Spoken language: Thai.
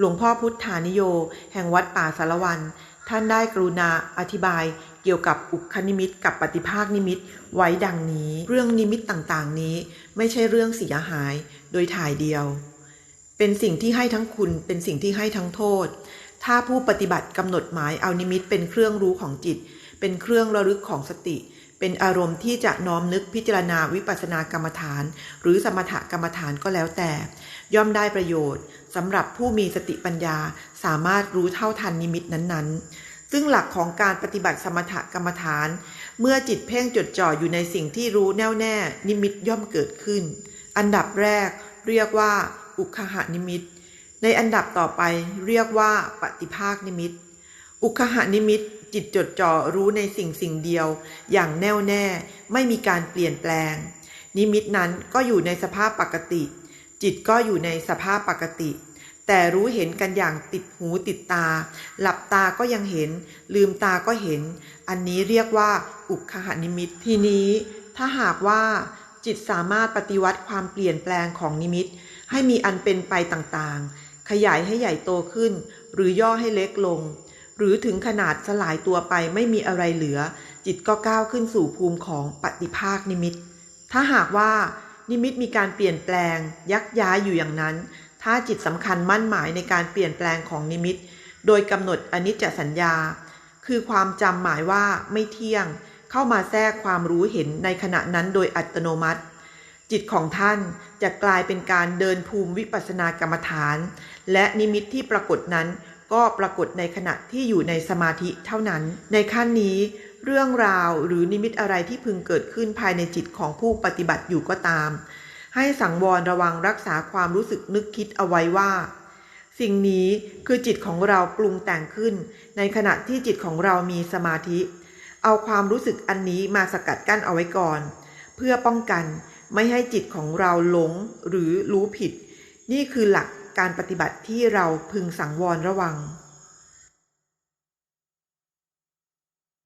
หลวงพ่อพุทธานิโย แห่งวัดป่าสารวัน ท่านได้กรุณาอธิบายเกี่ยวกับอุคนิมิตกับปฏิภาคนิมิตไว้ดังนี้ เรื่องนิมิตต่างๆนี้ ไม่ใช่เรื่องเสียหายโดยถ่ายเดียว เป็นสิ่งที่ให้ทั้งคุณเป็นสิ่งที่ให้ทั้งโทษ ถ้าผู้ปฏิบัติกำหนดหมายเอานิมิตเป็นเครื่องรู้ของจิต เป็นเครื่องระลึกของสติ เป็นอารมณ์ที่จะน้อมนึกพิจารณาวิปัสสนากรรมฐาน หรือสมถกรรมฐานก็แล้วแต่ ย่อมได้ประโยชน์สำหรับผู้มีสติปัญญาสามารถรู้เท่าทันนิมิตนั้นๆ ซึ่งหลักของการปฏิบัติสมถกรรมฐาน เมื่อจิตเพ่งจดจ่ออยู่ในสิ่งที่รู้แน่วแน่ นิมิตย่อมเกิดขึ้น อันดับแรกเรียกว่า อุคหานิมิต ในอันดับต่อไปเรียกว่าปฏิภาคนิมิต อุคหานิมิตจิตจดจ่อรู้ในสิ่งสิ่งเดียว อย่างแน่วแน่ไม่มีการเปลี่ยนแปลง นิมิตนั้นก็อยู่ในสภาพปกติ จิตก็อยู่ในสภาพปกติ แต่รู้เห็นกันอย่างติดหูติดตา หลับตาก็ยังเห็น ลืมตาก็เห็น อันนี้เรียกว่า อุคหานิมิตทีนี้ ถ้าหากว่า จิตสามารถปฏิวัติความเปลี่ยนแปลงของนิมิต ให้มีอันเป็นไปต่างๆ ขยายให้ใหญ่โตขึ้น หรือย่อให้เล็กลง หรือถึงขนาดสลายตัวไปไม่มีอะไรเหลือ จิตก็ก้าวขึ้นสู่ภูมิของปฏิภาคนิมิต ถ้าหากว่านิมิตมีการเปลี่ยนแปลง ยักย้ายอยู่อย่างนั้น ถ้าจิตสำคัญมั่นหมายในการเปลี่ยนแปลงของนิมิต โดยกำหนดอนิจจสัญญา คือความจำหมายว่าไม่เที่ยง เข้ามาแทรกความรู้เห็นในขณะนั้นโดยอัตโนมัติ จิตของท่านจะกลายเป็นการเดินภูมิวิปัสสนากรรมฐาน และนิมิตที่ปรากฏนั้น ก็ปรากฏในขณะที่อยู่ในสมาธิเท่านั้น ในขั้นนี้ เรื่องราวหรือนิมิตอะไรที่พึงเกิดขึ้นภายในจิตของผู้ปฏิบัติอยู่ก็ตาม ให้สังวรระวังรักษาความรู้สึกนึกคิดเอาไว้ว่า สิ่งนี้คือจิตของเราปรุงแต่งขึ้น ในขณะที่จิตของเรามีสมาธิ เอาความรู้สึกอันนี้มาสกัดกั้นเอาไว้ก่อน เพื่อป้องกันไม่ให้จิตของเราหลงหรือรู้ผิด นี่คือหลัก การปฏิบัติที่เราพึงสังวรระวัง